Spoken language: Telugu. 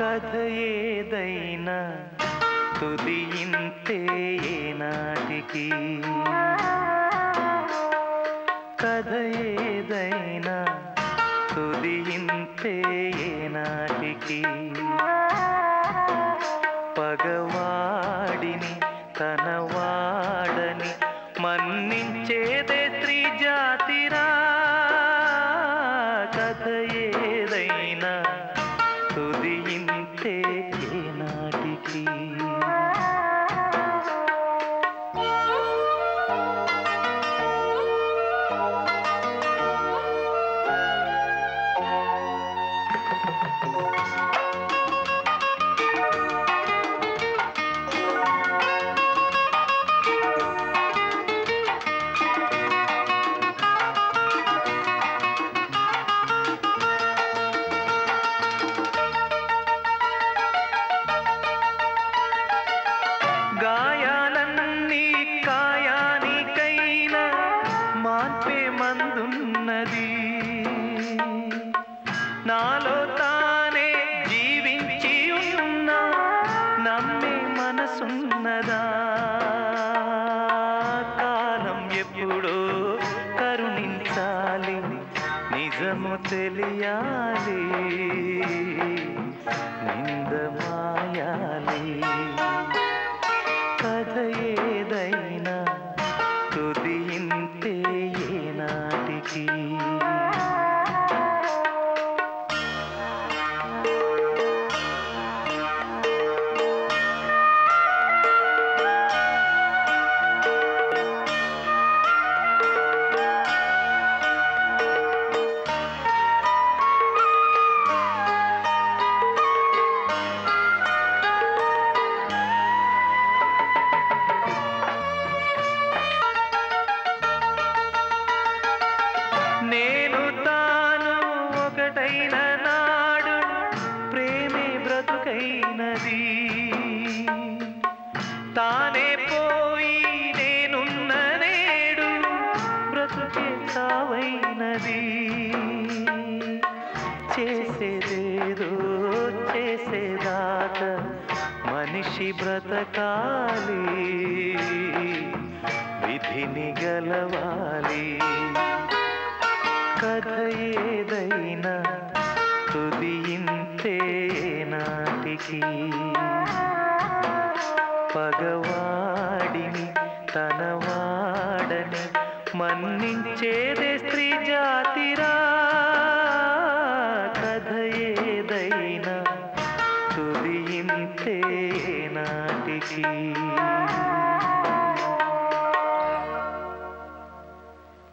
కథ ఏదైనా తుది ఇంతే నాటికి? కథ ఏదైనా తుది ఇంతే నాటికి? పగవాడిని తన వాడని మన్నించేదే స్త్రీ జాతిరా కథ ఏ మార్పే నాలో తానే జీవించి ఉన్న నమ్మే మనసున్నదా. కాలం ఎప్పుడో కరుణించాలి నిజము తెలియాలి నింద మాయాలి. చేసేదేదో చేసేదాకా మనిషి బ్రతకాలి విధిని గలవాలి. కథ ఏదైనా తుది ఇంతే నాటికి పగవాడిని తనవాడని మన్నించేదే స్త్రీ జాతిరా. కథ ఏదైనా తుది ఇంతే నాటికి.